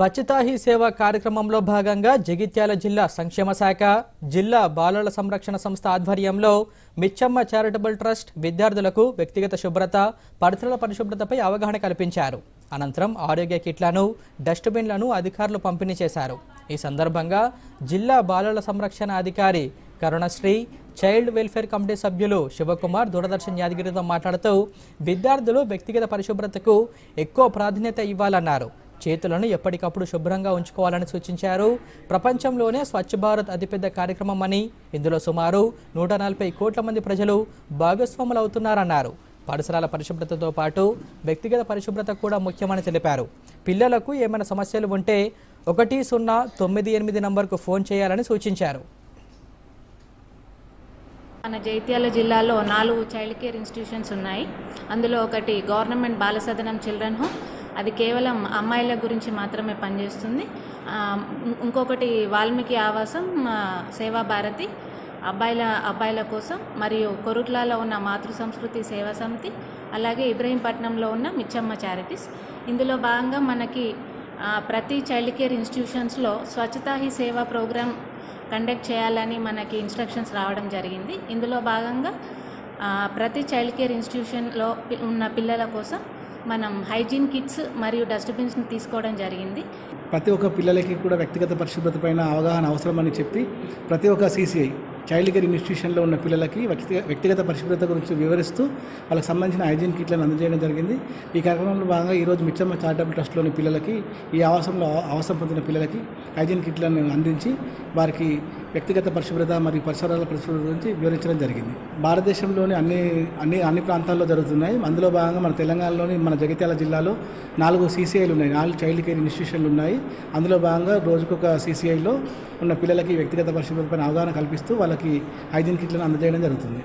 స్వచ్ఛతా he సేవ కార్యక్రమంలో భాగంగా జగిత్యాల జిల్లా సంక్షేమ శాఖ జిల్లా బాలల సంరక్షణ సంస్థ ఆధ్వర్యంలో మిచ్చమ్మ చారిటబుల్ ట్రస్ట్ విద్యార్థులకు వ్యక్తిగత శుభ్రత పరిసరాల పరిశుభ్రతపై అవగాహన కల్పించారు. అనంతరం ఆరోగ్య కిట్లను డస్ట్బిన్లను అధికారులు పంపిణీ చేశారు. ఈ సందర్భంగా జిల్లా బాలల సంరక్షణ అధికారి కరుణశ్రీ చైల్డ్ వెల్ఫేర్ కమిటీ సభ్యులు శివకుమార్ దూరదర్శన్ యాదగిరితో మాట్లాడుతూ విద్యార్థులు వ్యక్తిగత పరిశుభ్రతకు ఎక్కువ ప్రాధాన్యత ఇవ్వాలన్నారు. చేతులను ఎప్పటికప్పుడు శుభ్రంగా ఉంచుకోవాలని సూచించారు. ప్రపంచంలోనే స్వచ్ఛ భారత్ అతిపెద్ద కార్యక్రమం అని ఇందులో సుమారు నూట నలభై కోట్ల మంది ప్రజలు భాగస్వాములు అవుతున్నారన్నారు పరిసరాల పరిశుభ్రతతో పాటు వ్యక్తిగత పరిశుభ్రత కూడా ముఖ్యమని తెలిపారు. పిల్లలకు ఏమైనా సమస్యలు ఉంటే ఒకటి సున్నా తొమ్మిది ఎనిమిది నంబర్కు ఫోన్ చేయాలని సూచించారు. మన జైత్యాల జిల్లాలో నాలుగు చైల్డ్ కేర్ ఇన్స్టిట్యూషన్స్ ఉన్నాయి. అందులో ఒకటి గవర్నమెంట్ బాలసదనం చిల్డ్రన్ హోమ్ అది కేవలం అమ్మాయిల గురించి మాత్రమే పనిచేస్తుంది. ఇంకొకటి వాల్మీకి ఆవాసం ఆ, సేవా భారతి అబ్బాయిల అబ్బాయిల కోసం మరియు కొరుట్లలో ఉన్న మాతృ సంస్కృతి సేవా సమితి అలాగే ఇబ్రహీంపట్నంలో ఉన్న మిచ్చమ్మ చారిటీస్. ఇందులో భాగంగా మనకి ప్రతి చైల్డ్ కేర్ ఇన్స్టిట్యూషన్స్లో Swachhata he Seva programme conduct చేయాలని మనకి ఇన్స్ట్రక్షన్స్ రావడం జరిగింది. ఇందులో భాగంగా ప్రతి చైల్డ్ కేర్ ఇన్స్టిట్యూషన్లో పి- ఉన్న పిల్లల కోసం మనం హైజీన్ కిట్స్ మరియు డస్ట్బిన్స్ని తీసుకోవడం జరిగింది. ప్రతి ఒక్క పిల్లలకి కూడా వ్యక్తిగత పరిశుభ్రత పైన అవగాహన అవసరమని చెప్పి ప్రతి ఒక్క సీసీఐ చైల్డ్ కేర్ ఇన్స్టిట్యూషన్లో ఉన్న పిల్లలకి వ్యక్తిగత వ్యక్తిగత పరిశుభ్రత గురించి వివరిస్తూ వాళ్ళకి సంబంధించిన హైజీన్ కిట్లను అందజేయడం జరిగింది. ఈ కార్యక్రమంలో భాగంగా ఈరోజు మిచ్చమ్మ చారిటబుల్ ట్రస్ట్లోని పిల్లలకి ఈ ఆవాసంలో అవసరం పొందిన పిల్లలకి హైజీన్ కిట్లను అందించి వారికి వ్యక్తిగత పరిశుభ్రత మరియు పరిసరాల పరిశుభ్రత గురించి వివరించడం జరిగింది. భారతదేశంలోని అన్ని అన్ని అన్ని ప్రాంతాల్లో జరుగుతున్నాయి. అందులో భాగంగా మన తెలంగాణలోని మన జగిత్యాల జిల్లాలో నాలుగు సీసీఐలు ఉన్నాయి. నాలుగు చైల్డ్ కేర్ ఇన్స్టిట్యూషన్లు ఉన్నాయి. అందులో భాగంగా రోజుకొక సీసీఐలో ఉన్న పిల్లలకి వ్యక్తిగత పరిశుభ్రతపైన అవగాహన కల్పిస్తూ వాళ్ళకి హైజీన్ కిట్లను అందజేయడం జరుగుతుంది.